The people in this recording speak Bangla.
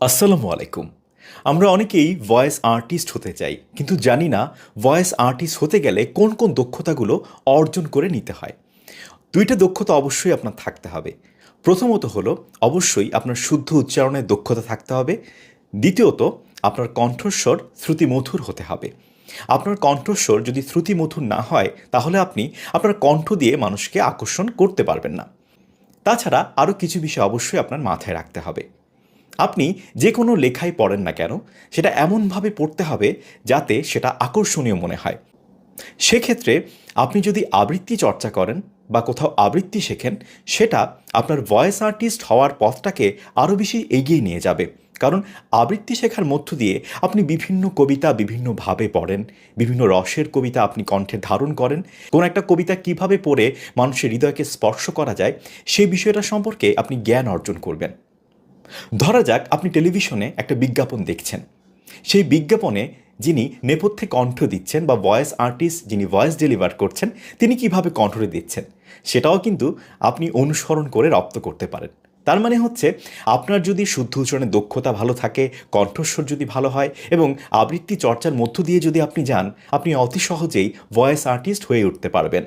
আসসালামু আলাইকুম। আমরা অনেকেই ভয়েস আর্টিস্ট হতে চাই, কিন্তু জানি না ভয়েস আর্টিস্ট হতে গেলে কোন কোন দক্ষতাগুলো অর্জন করে নিতে হয়। দুইটা দক্ষতা অবশ্যই আপনার থাকতে হবে। প্রথমত হলো, অবশ্যই আপনার শুদ্ধ উচ্চারণের দক্ষতা থাকতে হবে। দ্বিতীয়ত, আপনার কণ্ঠস্বর শ্রুতিমধুর হতে হবে। আপনার কণ্ঠস্বর যদি শ্রুতিমধুর না হয়, তাহলে আপনি আপনার কণ্ঠ দিয়ে মানুষকে আকর্ষণ করতে পারবেন না। তাছাড়া আরও কিছু বিষয় অবশ্যই আপনার মাথায় রাখতে হবে। আপনি যে কোনো লেখাই পড়েন না কেন, সেটা এমনভাবে পড়তে হবে যাতে সেটা আকর্ষণীয় মনে হয়। সেক্ষেত্রে আপনি যদি আবৃত্তি চর্চা করেন বা কোথাও আবৃত্তি শেখেন, সেটা আপনার ভয়েস আর্টিস্ট হওয়ার পথটাকে আরও বেশি এগিয়ে নিয়ে যাবে। কারণ আবৃত্তি শেখার মধ্য দিয়ে আপনি বিভিন্ন কবিতা বিভিন্নভাবে পড়েন, বিভিন্ন রসের কবিতা আপনি কণ্ঠে ধারণ করেন। কোন একটা কবিতা কীভাবে পড়ে মানুষের হৃদয়কে স্পর্শ করা যায় সেই বিষয়টা সম্পর্কে আপনি জ্ঞান অর্জন করবেন। ধরা যাক আপনি টেলিভিশনে একটা বিজ্ঞাপন দেখছেন। সেই বিজ্ঞাপনে যিনি নেপথ্যে কণ্ঠ দিচ্ছেন বা ভয়েস আর্টিস্ট যিনি ভয়েস ডেলিভার করছেন, তিনি কীভাবে কণ্ঠরে দিচ্ছেন, সেটাও কিন্তু আপনি অনুসরণ করে রপ্ত করতে পারেন। তার মানে হচ্ছে, আপনার যদি শুদ্ধ উচ্চারণের দক্ষতা ভালো থাকে, কণ্ঠস্বর যদি ভালো হয় এবং আবৃত্তি চর্চার মধ্য দিয়ে যদি আপনি যান, আপনি অতি সহজেই ভয়েস আর্টিস্ট হয়ে উঠতে পারবেন।